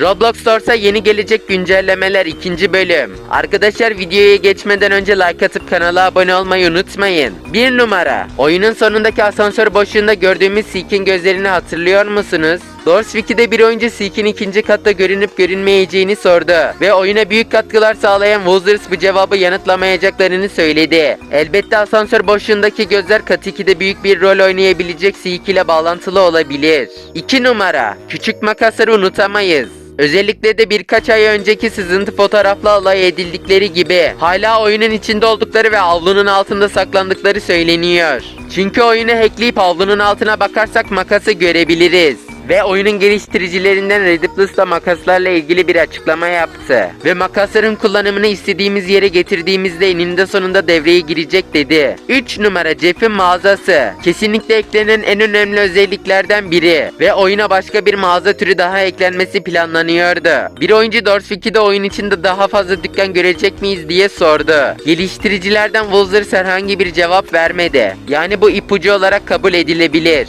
Roblox Stores'a yeni gelecek güncellemeler 2. bölüm. Arkadaşlar videoya geçmeden önce like atıp kanala abone olmayı unutmayın. 1 numara. Oyunun sonundaki asansör boşluğunda gördüğümüz Seek'in gözlerini hatırlıyor musunuz? Doors Wiki'de bir oyuncu Seek'in ikinci katta görünüp görünmeyeceğini sordu. Ve oyuna büyük katkılar sağlayan Wozers bu cevabı yanıtlamayacaklarını söyledi. Elbette asansör boşluğundaki gözler kat 2'de büyük bir rol oynayabilecek Seek ile bağlantılı olabilir. 2 numara. Küçük makasları unutamayız. Özellikle de birkaç ay önceki sızıntı fotoğrafla alay edildikleri gibi hala oyunun içinde oldukları ve avlunun altında saklandıkları söyleniyor. Çünkü oyunu hackleyip avlunun altına bakarsak makası görebiliriz. Ve oyunun geliştiricilerinden da makaslarla ilgili bir açıklama yaptı. Ve makasların kullanımını istediğimiz yere getirdiğimizde eninde sonunda devreye girecek dedi. 3 numara Jeff'in mağazası. Kesinlikle eklenen en önemli özelliklerden biri. Ve oyuna başka bir mağaza türü daha eklenmesi planlanıyordu. Bir oyuncu Doors 2'de oyun içinde daha fazla dükkan görecek miyiz diye sordu. Geliştiricilerden Wolzers herhangi bir cevap vermedi. Yani bu ipucu olarak kabul edilebilir.